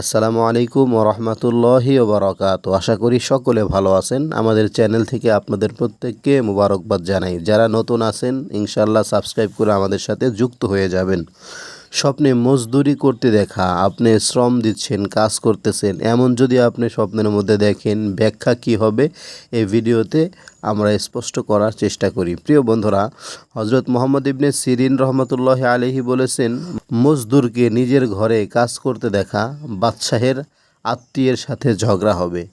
আসসালামু আলাইকুম ওরহমতুল্লাহি ওবরাকাত আশা করি সকলে ভালো আছেন। আমাদের চ্যানেল থেকে আপনাদের প্রত্যেককে মুবারকবাদ জানাই। যারা নতুন আছেন ইনশাল্লাহ সাবস্ক্রাইব করে আমাদের সাথে যুক্ত হয়ে যাবেন। স্বপ্নে মজদুরি করতে দেখা, আপনি শ্রম দিচ্ছেন, কাজ করতেছেন, এমন যদি আপনি স্বপ্নের মধ্যে দেখেন ব্যাখ্যা কি হবে, এই ভিডিওতে আমরা স্পষ্ট করার চেষ্টা করি। প্রিয় বন্ধুরা হজরত মোহাম্মদ ইবনে সিরিন রহমতুল্লাহ আলহি বলেছেন, মজদুরকে নিজের ঘরে কাজ করতে দেখা বাদশাহের আত্মীয়ের সাথে ঝগড়া হবে।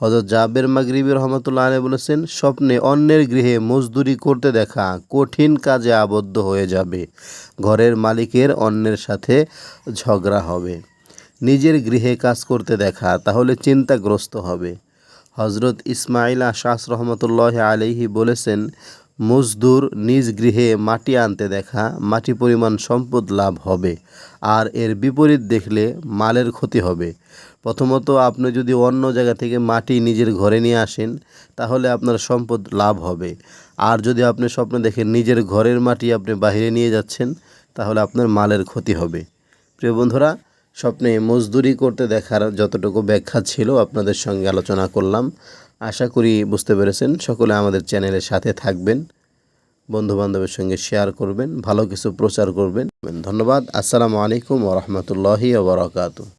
হজরত জাবের মাগরিবি রহমতুল্লাহ আলী বলেছেন, স্বপ্নে অন্যের গৃহে মজদুরি করতে দেখা কঠিন কাজে আবদ্ধ হয়ে যাবে। ঘরের মালিকের অন্যের সাথে ঝগড়া হবে। নিজের গৃহে কাজ করতে দেখা তাহলে চিন্তাগ্রস্ত হবে। হজরত ইসমাইল আশাস রহমতুল্লাহ আলিহি বলেছেন মজদুর নিজ গৃহে মাটি আনতে দেখা, মাটি পরিমাণ সম্পদ লাভ হবে। আর এর বিপরীত দেখলে মালের ক্ষতি হবে। প্রথমত আপনি যদি অন্য জায়গা থেকে মাটি নিজের ঘরে নিয়ে আসেন, তাহলে আপনার সম্পদ লাভ হবে। আর যদি আপনি স্বপ্ন দেখেন নিজের ঘরের মাটি আপনি বাইরে নিয়ে যাচ্ছেন, তাহলে আপনার মালের ক্ষতি হবে। প্রিয় বন্ধুরা, স্বপ্নে মজদুরি করতে দেখার যতটুকু ব্যাখ্যা ছিল আপনাদের সঙ্গে আলোচনা করলাম। আশা করি বুঝতে পেরেছেন। সকলে আমাদের চ্যানেলের সাথে থাকবেন। বন্ধুবান্ধবের সঙ্গে শেয়ার করবেন ভালো কিছু প্রচার করবেন। ধন্যবাদ আসসালামু আলাইকুম ওরহমতুল্লাহি ওবরাকাতু